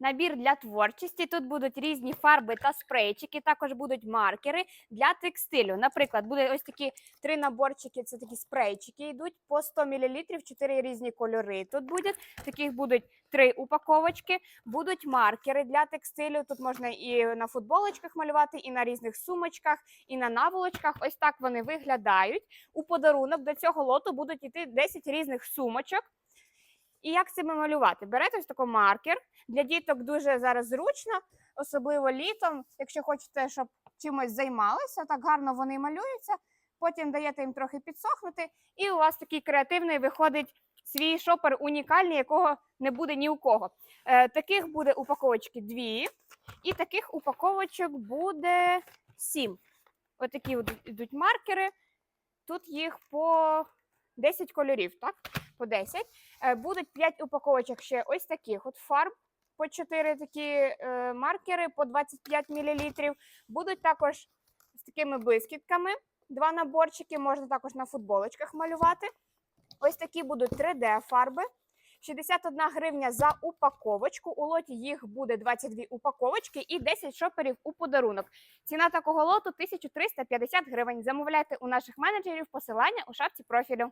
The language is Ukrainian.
набір для творчості. Тут будуть різні фарби та спрейчики, також будуть маркери для текстилю. Наприклад, буде ось такі три наборчики, це такі спрейчики йдуть по 100 мл, чотири різні кольори. Тут будуть таких будуть три упаковочки, будуть маркери для текстилю. Тут можна і на футболочках малювати, і на різних сумочках, і на наволочках. Ось так вони виглядають. У подарунок до цього лоту будуть йти 10 різних сумочок. І як це малювати? Берете ось такий маркер. Для діток дуже зараз зручно, особливо літом. Якщо хочете, щоб чимось займалися, так гарно вони малюються. Потім даєте їм трохи підсохнути, і у вас такий креативний виходить свій шопер унікальний, якого не буде ні у кого. Е, таких буде упаковочки дві, і таких упаковочок буде сім. Отакі от йдуть маркери. Тут їх по 10 кольорів, так? По 10. Е, Будуть 5 упаковочок ще ось таких от фарб. По 4 такі е, маркери по 25 мл. Будуть також з такими блискітками. Два наборчики можна також на футболочках малювати. Ось такі будуть 3D-фарби. 61 гривня за упаковочку. У лоті їх буде 22 упаковочки і 10 шоперів у подарунок. Ціна такого лоту 1350 гривень. Замовляйте у наших менеджерів посилання у шапці профілю.